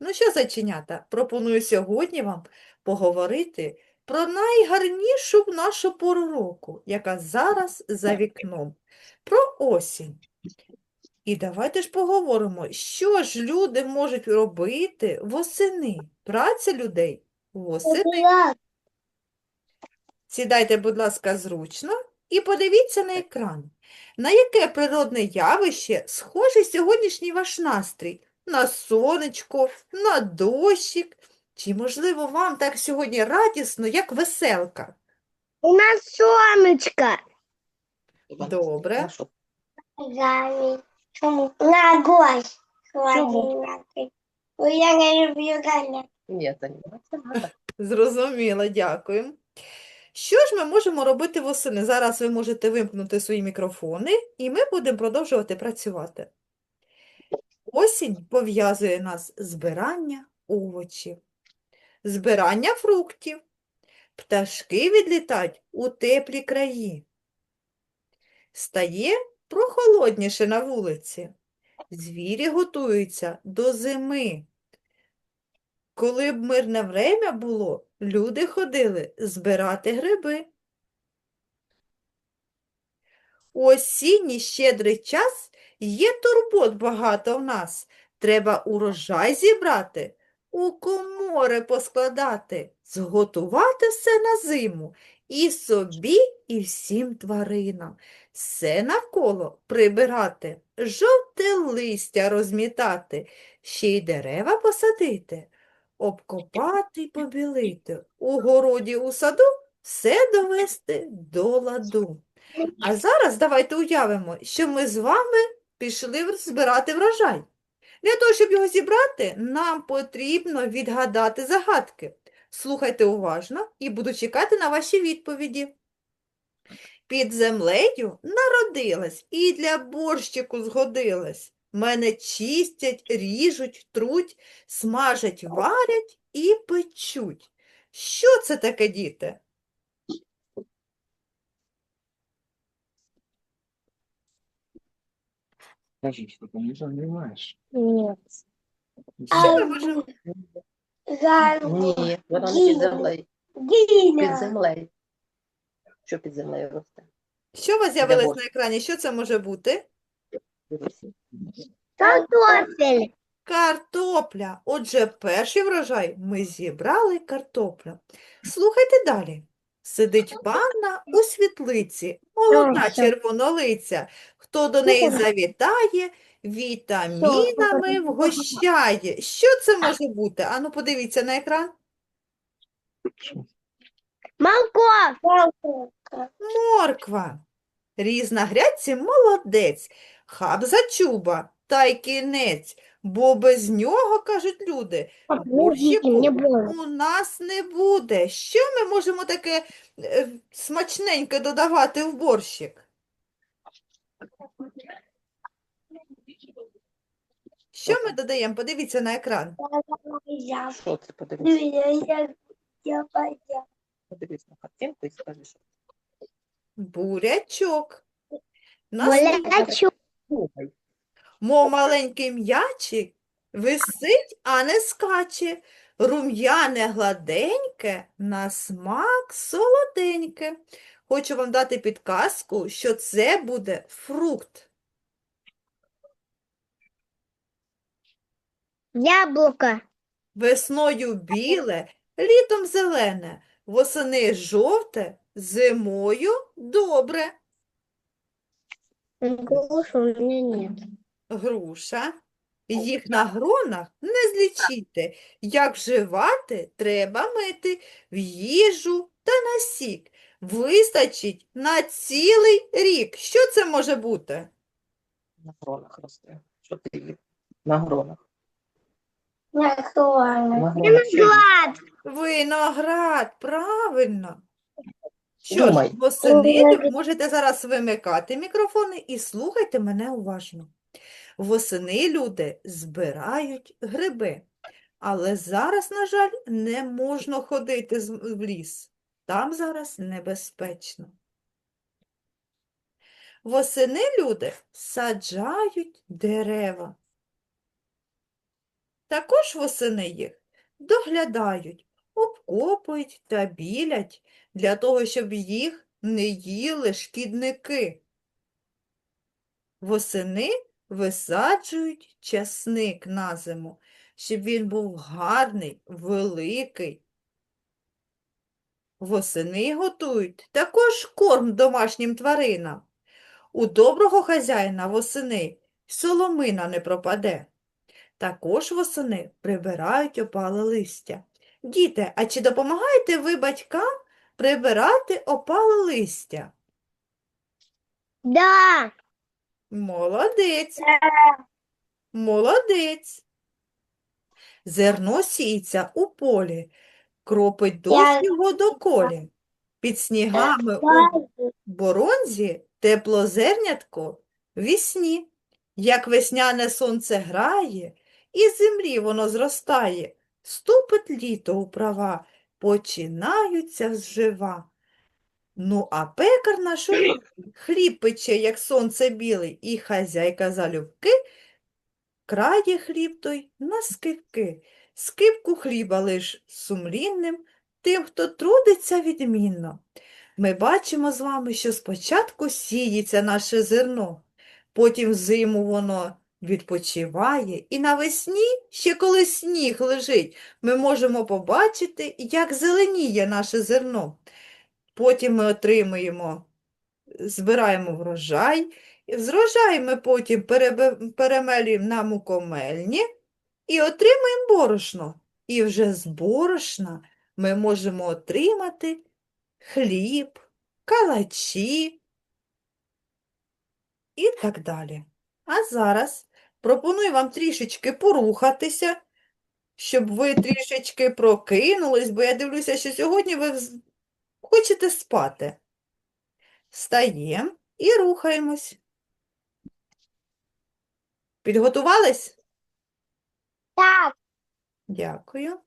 Ну що, зайченята, пропоную сьогодні вам поговорити про найгарнішу в нашу пору року, яка зараз за вікном, про осінь. І давайте ж поговоримо, що ж люди можуть робити восени, праця людей восени. Сідайте, будь ласка, зручно і подивіться на екран. На яке природне явище схожий сьогоднішній ваш настрій? На сонечко, на дощик? Чи, можливо, вам так сьогодні радісно, як веселка? У нас сонечко. Добре. Чому? На гость. Хватить. Бо я не люблю ганяти. Ні. Зрозуміло, дякую. Що ж ми можемо робити восени? Зараз ви можете вимкнути свої мікрофони, і ми будемо продовжувати працювати. Осінь пов'язує нас збирання овочів, збирання фруктів. Пташки відлітають у теплі краї. Стає прохолодніше на вулиці. Звірі готуються до зими. Коли б мирне время було, люди ходили збирати гриби. У осінній щедрий час є турбот багато в нас. Треба урожай зібрати, у комори поскладати, зготувати все на зиму і собі, і всім тваринам. Все навколо прибирати, жовте листя розмітати, ще й дерева посадити обкопати й побілити, у городі, у саду все довести до ладу. А зараз давайте уявимо, що ми з вами пішли збирати врожай. Для того, щоб його зібрати, нам потрібно відгадати загадки. Слухайте уважно і буду чекати на ваші відповіді. Під землею народилась і для борщику згодилась. Мене чистять, ріжуть, труть, смажать, варять і печуть. Що це таке, діти? Скажи, что ты не занимаешь. Ні. Що ми можемо? Ні, не під землею. Під землею. Що під землею росте? Що у вас з'явилось на екрані? Що це може бути? Дивися. Картофель. Картопля. Отже, перший врожай ми зібрали картоплю. Слухайте далі. Сидить панна у світлиці, молода червонолиця. Хто до неї завітає, вітамінами вгощає. Що це може бути? Ану, подивіться на екран. Морква. Різ на грядці молодець, хаб за чуба, та й кінець, бо без нього, кажуть люди, борщику у нас не буде. Що ми можемо таке е, смачненьке додавати в борщик? Що ми додаємо? Подивіться на екран. Що це подивись? Подивись на картинку і скажи, що Бурячок. Наступне. Слухай. Мов маленький м'ячик висить, а не скаче, рум'яне гладеньке, на смак солоденьке. Хочу вам дати підказку, що це буде фрукт. Яблоко. Весною біле, літом зелене, восени жовте, зимою добре. Грушу у меня нет. Груша. Їх на гронах не злічити. Як вживати, треба мити в їжу та на сік. Вистачить на цілий рік. Що це може бути? На гронах росте. Що ти? На гронах. Гронах? Виноград, правильно. Що ж, восени ви можете зараз вимикати мікрофони і слухайте мене уважно. Восени люди збирають гриби, але зараз, на жаль, не можна ходити в ліс. Там зараз небезпечно. Восени люди саджають дерева. Також восени їх доглядають, обкопують та білять для того, щоб їх не їли шкідники. Восени висаджують часник на зиму, щоб він був гарний, великий. Восени готують також корм домашнім тваринам. У доброго хазяїна восени соломина не пропаде. Також восени прибирають опале листя. Діти, а чи допомагаєте ви батькам прибирати опале листя? Да. Молодець, молодець. Зерно сіється у полі, кропить дощ його доколі. Під снігами у боронзі теплозернятко вісні, як весняне сонце грає, і землі воно зростає, ступить літо у права, починаються зжива. Ну, а пекар наш хліб пече, як сонце білий, і хазяйка залюбки крає хліб той на скипки. Скипку хліба лиш сумлінним, тим, хто трудиться відмінно. Ми бачимо з вами, що спочатку сіється наше зерно, потім зиму воно відпочиває, і навесні, ще коли сніг лежить, ми можемо побачити, як зеленіє наше зерно. Потім ми отримуємо, збираємо врожай, і з врожаю ми потім перемелюємо на мукомельні і отримуємо борошно. І вже з борошна ми можемо отримати хліб, калачі і так далі. А зараз пропоную вам трішечки порухатися, щоб ви трішечки прокинулись, бо я дивлюся, що сьогодні ви хочете спати. Встаємо і рухаємось. Підготувались? Так. Дякую.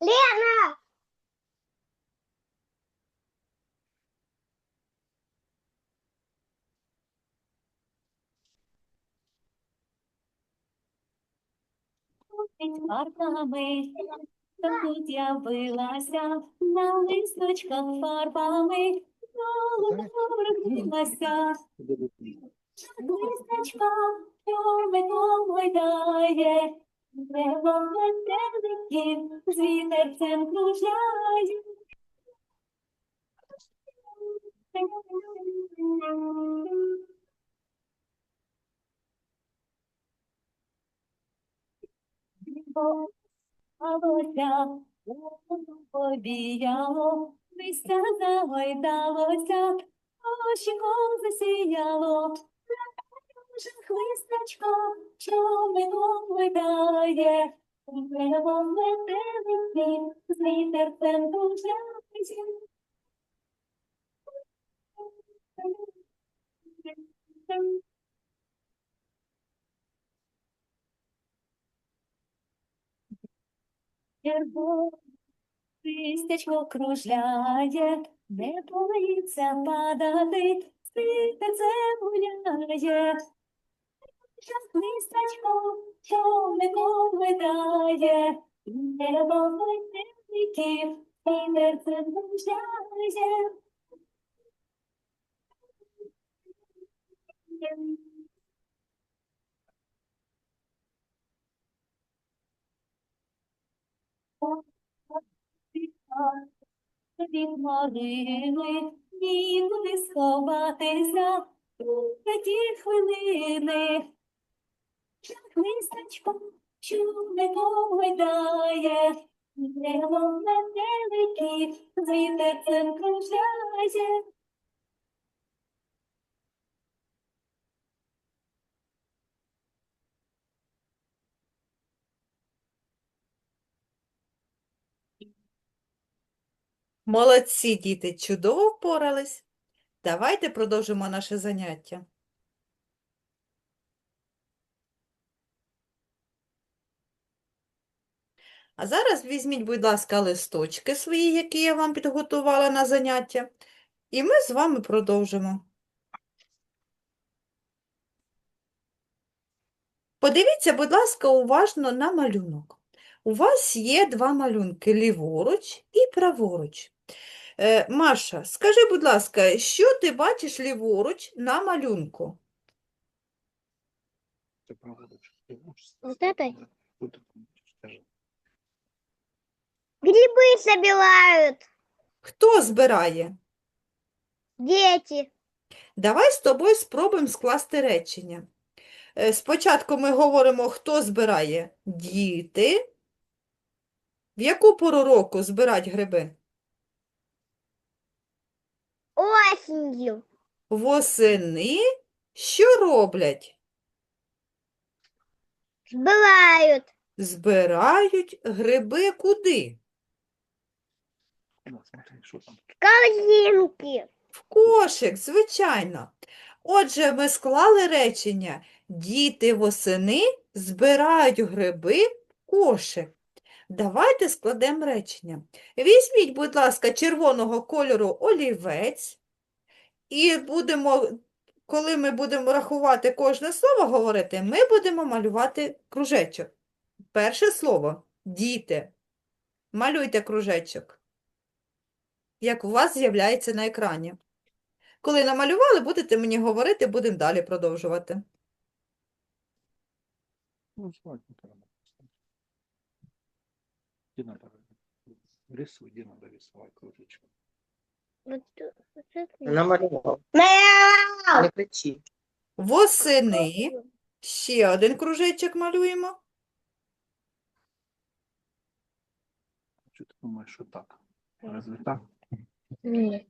Лена. Під парками, тут на листочках фарбами, розгорнулася. Листочка, що вино гойдає, небо метеликів з вітерцем кружляє. Алося, повіяло, листя загойдалося, очіком засіяло. Жах листочко, що минуло гойдає, небо метелики, з вітерцем кружляє. Червоне листячко кружляє, не боїться падати, світиться гуляє. Листячко, не видає, небо метеликів, вітерцем гуляє. Від могили нікуди сховатися на ті хвилини. Жах листочком чуднико гойдає, небо великі, з вітерцем кружляє. Молодці, діти, чудово впорались. Давайте продовжимо наше заняття. А зараз візьміть, будь ласка, листочки свої, які я вам підготувала на заняття, і ми з вами продовжимо. Подивіться, будь ласка, уважно на малюнок. У вас є два малюнки ліворуч і праворуч. Е, Маша, скажи, будь ласка, що ти бачиш ліворуч на малюнку? Ты проводишь. Ты можешь Вот сказать, этой? да? Что ты помнишь? Скажи. Грибы собирают Хто збирає? дети. Давай з тобою спробуємо скласти речення. Е, Спочатку ми говоримо, хто збирає? Діти. В яку пору року збирають гриби? Осенью. Восени. Що роблять? Собирают Збирають гриби куди? Смотри, корзинки. В кошик, звичайно. Отже, ми склали речення. Діти восени збирають гриби в кошик. Давайте складемо речення. Візьміть, будь ласка, червоного кольору олівець. І будемо, коли ми будемо рахувати кожне слово говорити, ми будемо малювати кружечок. Перше слово діти. Малюйте кружечок, як у вас з'являється на екрані. Коли намалювали, будете мені говорити, будемо далі продовжувати. Ну. Рисуй, где надо рисовать. Намалював. Не кричи. Восени. Ще один кружечок малюємо. Что ты думаешь, что так? Разве так? Нет.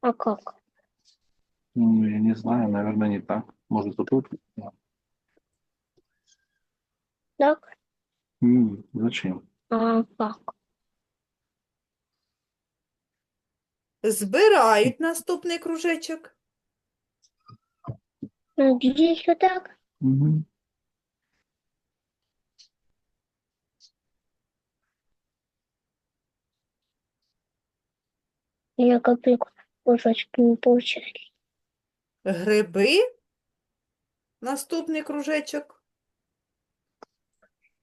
А как? Ну, я не знаю, наверное, не так. Может, тут? Так? М, Зачем? А как? Збирають наступний кружечок. Ну, здесь так. Я копейку кусочки не получали. Гриби. Наступний кружечок.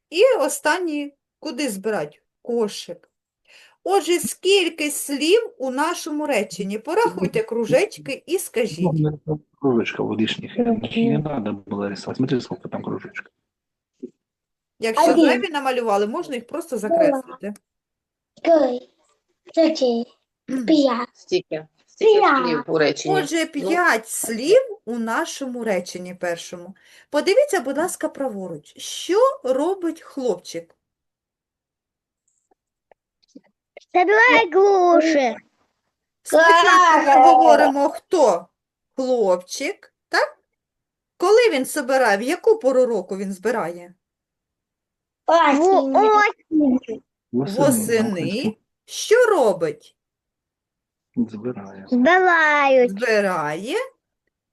І останній куди збирать? Кошик. Отже, скільки слів у нашому реченні? Порахуйте кружечки і скажіть. Ну, ну, Кружечка вот лишних. Не надо было рисовать. Смотри, сколько там кружечков. Якщо Один. зайві намалювали, можна їх просто закреслити. Пять. Стільки. Стільки Я. слів у реченні. Отже, п'ять слів у нашому реченні першому. Подивіться, будь ласка, праворуч. Що робить хлопчик? Собирай груши. Спочатку ми говоримо, хто? Хлопчик, так? Коли він збирає, в яку пору року він збирає? Осенью. Восени. Що робить? Забираю. Собирают. Збирає.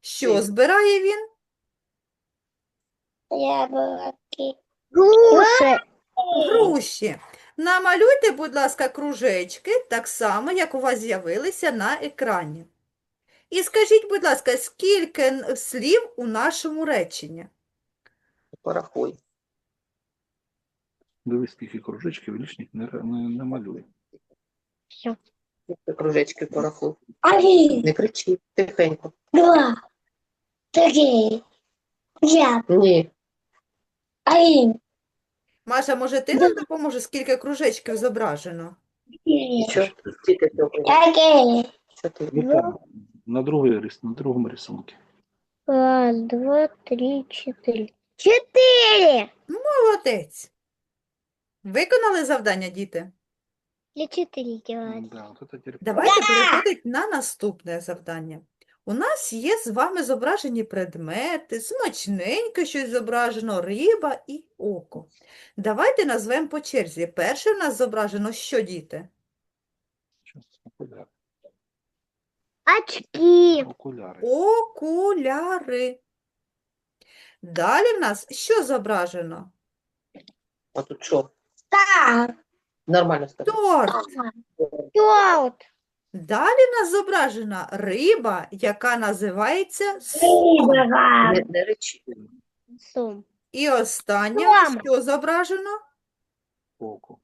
Що збирає він? Яблоки. Груши. Груші. Намалюйте, будь ласка, кружечки, так само, як у вас з'явилися на екрані. І скажіть, будь ласка, скільки слів у нашому реченні? Порахуй. Дивись, скільки кружечків лишніх не, не, не малюй. Ти кружечки порахуй. Один, Не кричи. Тихенько. два, три, пять, Ні. один, Маша, може, ти нам допоможеш, скільки кружечків зображено? четыре, Що? Стільки цього. пять. Чотири. Вот там, на, другой, рис- на другом рисунке. Раз, два, три, четыре. Четыре. Молодець. Виконали завдання, діти? Для четыре делать. Да, вот это теперь Давайте переходити на наступне завдання. У нас є з вами зображені предмети, смачненьке щось зображено, риба і око. Давайте назвемо по черзі. Перше в нас зображено що, діти? Очки. Окуляри. Окуляри. Далі в нас що зображено? А тут що? Так. Нормально скажи. Торт. Торт. Далі в нас зображена риба, яка називається сом. Сум. І останнє, у що зображено? Око.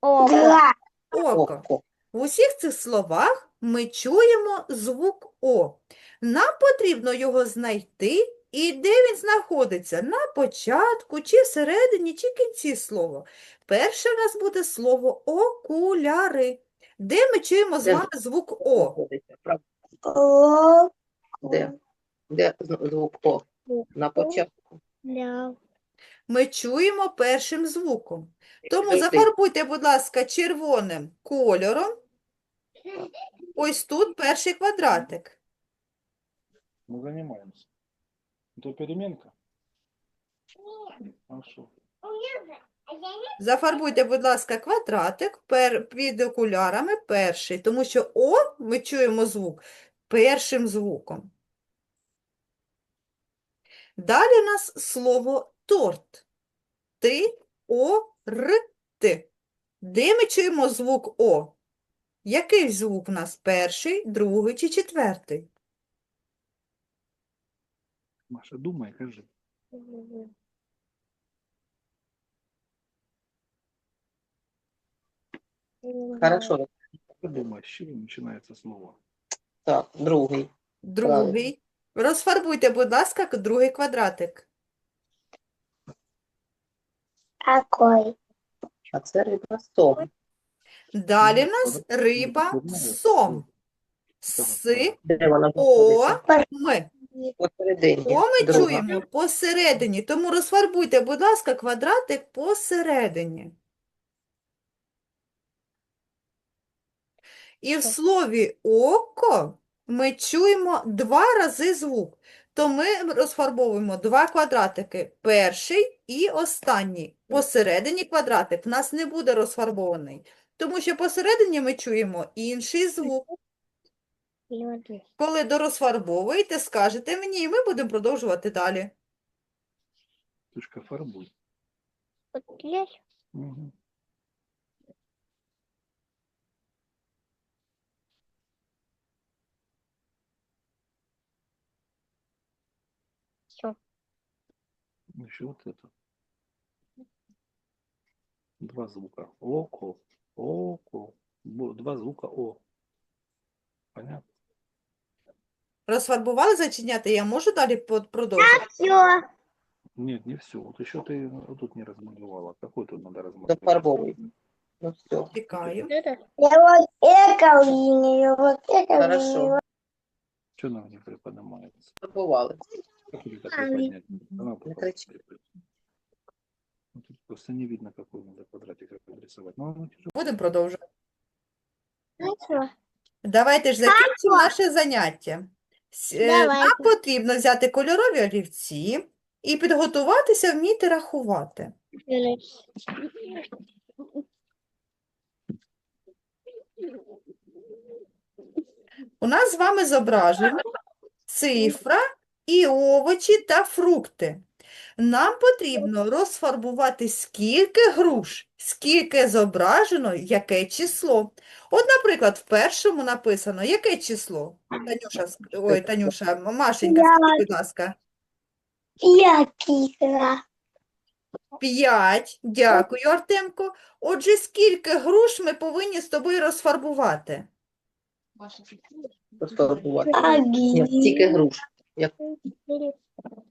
Око. Око. Око. В усіх цих словах ми чуємо звук О. Нам потрібно його знайти, і де він знаходиться? На початку, чи всередині, чи кінці слова. Перше в нас буде слово окуляри. Де ми чуємо з Де вами звук О? О. Де? Де звук О? На початку. Ля. Ми чуємо першим звуком. Тому зафарбуйте, будь ласка, червоним кольором. Ось тут перший квадратик. Мы занимаемся. Это переменка? А что? Зафарбуйте, будь ласка, квадратик пер, під окулярами перший, тому що О ми чуємо звук першим звуком. Далі у нас слово торт. Ти, о, р, ти. Де ми чуємо звук О? Який звук у нас? Перший, другий чи четвертий? Маша, думай, кажи. Хорошо. Ты думаешь, с чего начинается слово? Так, другий. Другий. Розфарбуйте, будь ласка, другий квадратик. Какой? А це риба сом. Далі в нас риба сом. С, Де вона О, знаходиться? М. Посередині. О ми Друга. чуємо посередині, тому розфарбуйте, будь ласка, квадратик посередині. І в слові око ми чуємо два рази звук. То ми розфарбовуємо два квадратики. Перший і останній. Посередині квадратик в нас не буде розфарбований, тому що посередині ми чуємо інший звук. Коли дорозфарбовуєте, скажете мені, і ми будемо продовжувати далі. Тушка фарбуй. Вот здесь. Мгм. Всё. Еще вот это. Два звука. Око, око. Бу- Два звука О. Понятно? Розфарбували зачиняти, я можу далі под- продовжити? Все. Нет, не все. Вот еще ты вот тут не размалевала. Какой тут надо размалевать? Дофарбовуй. Ну все. Чекаю. Я вот это линию, вот это Хорошо. Что нам не приподнимается? Фарбували. Не кричи. Ну, Тут просто не видно, какой надо квадратик рисовать. Ну. Будемо продовжувати. Давайте ж закінчимо наше заняття. С- е, Нам потрібно взяти кольорові олівці і підготуватися вміти рахувати. У нас з вами зображено цифра і овочі та фрукти. Нам потрібно розфарбувати скільки груш, скільки зображено, яке число. От, наприклад, в першому написано, яке число? Танюша, ой, Танюша, Машенька, скажи, будь ласка. Я кисла. П'ять. Дякую, Артемко. Отже, скільки груш ми повинні з тобою розфарбувати? Розфарбувати. Ні, тільки Один. Груш.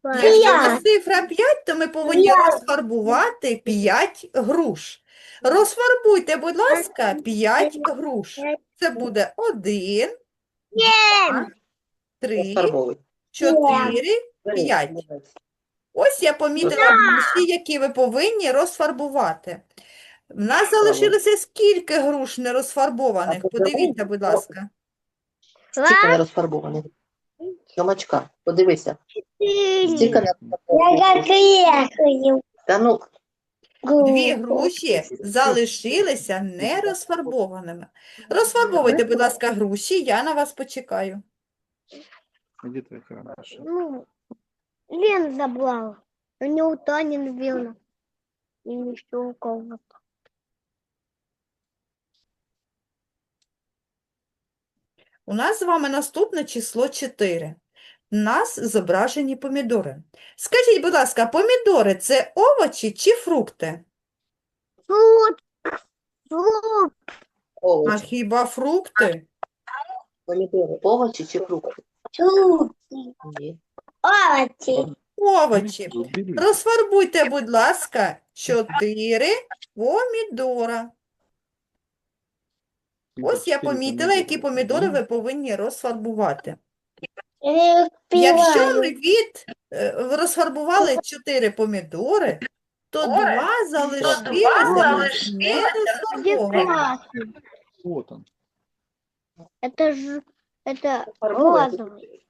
Якщо у нас цифра 5, то ми повинні П'ять. розфарбувати 5 груш. Розфарбуйте, будь ласка, 5 груш. Це буде 1, 3, 4, 5. Ось я помітила груші, які ви повинні розфарбувати. В нас залишилося скільки груш не розфарбованих? Подивіться, будь ласка. Стільки не розфарбованих. Подивися. Стільки не. Та ну, Дві груші залишилися не розфарбованими. Розфарбовуйте, будь ласка, груші, я на вас почекаю. Где твоя карандаш? Ну, Лен забрала. Не у Тани, наверное. И еще у кого-то. У нас з вами наступне число 4. В нас зображені помідори. Скажіть, будь ласка, помідори це овочі чи фрукти? Фрукт. Фрукт. А Овочі, хіба фрукти? помідори, овочі чи фрукти? Фрукт. Ні. Овощи. Овочі. Розфарбуйте, будь ласка, чотири помідора. Ось я помітила, які помідори ви повинні розфарбувати. Я Якщо пиваю. ми від е, розфарбували чотири помідори, то два залишилися не розфарбовані. Прекрасно. Вот он. Это ж это Фарбує. розовый.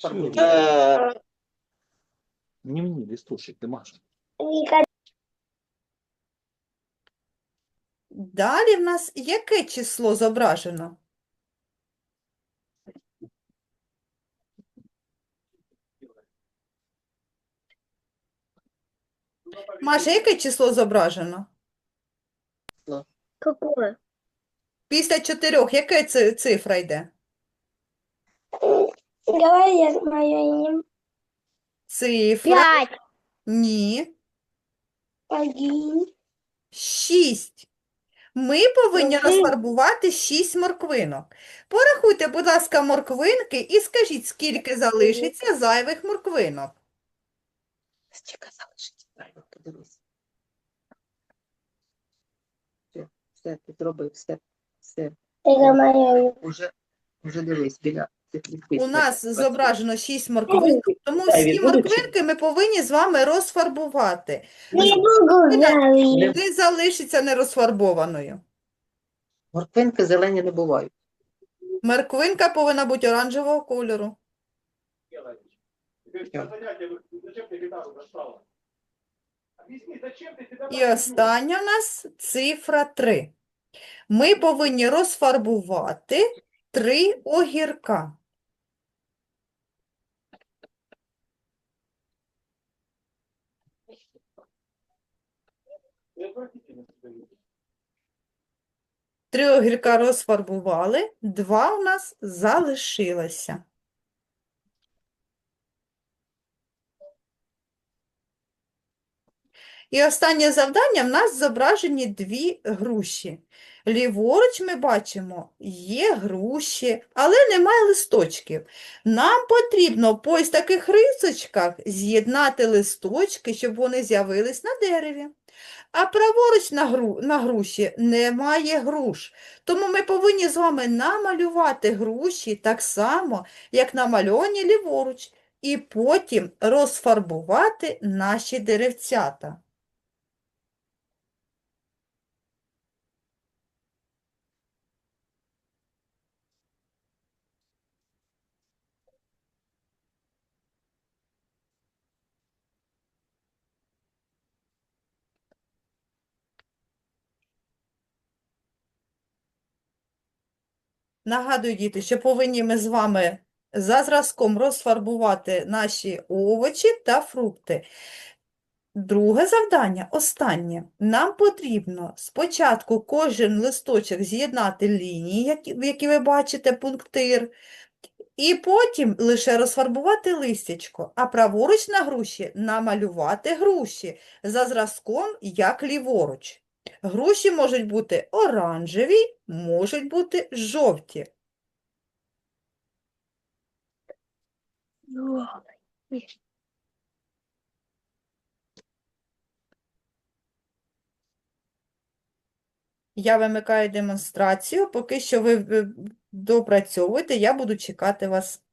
Фарбує. Не мне листочек, ты Маша. Далі в нас яке число зображено? Маша, яке число зображено? Какое? Після чотирьох, яка ци- цифра йде? Давай я мое имя. Цифра? Пять. Ні. Один. Шість. Ми повинні Морквин. розфарбувати шість морквинок. Порахуйте, будь ласка, морквинки і скажіть, скільки залишиться зайвих морквинок. Стільки залишиться. Правильно, подивись. Все, все, ти зробив, все, все. Уже, уже дивись, біля цих У підписів. нас зображено шість морквинок, тому всі морквинки ми повинні з вами розфарбувати. Не буду Не залишиться нерозфарбованою. Морквинки зелені не бувають. Морквинка повинна бути оранжевого кольору. І остання у нас цифра 3. Ми повинні розфарбувати три огірка. Три огірка розфарбували, два у нас залишилося. І останнє завдання в нас зображені дві груші. Ліворуч ми бачимо, є груші, але немає листочків. Нам потрібно по ось таких рисочках з'єднати листочки, щоб вони з'явились на дереві. А праворуч на, гру, на груші немає груш. Тому ми повинні з вами намалювати груші так само, як намальовані ліворуч, і потім розфарбувати наші деревцята. Нагадую, діти, що повинні ми з вами за зразком розфарбувати наші овочі та фрукти. Друге завдання, останнє. Нам потрібно спочатку кожен листочок з'єднати лінії, в які ви бачите пунктир, і потім лише розфарбувати листячко, а праворуч на груші намалювати груші за зразком, як ліворуч. Груші можуть бути оранжеві, можуть бути жовті. Я вимикаю демонстрацію, поки що ви допрацьовуєте, я буду чекати вас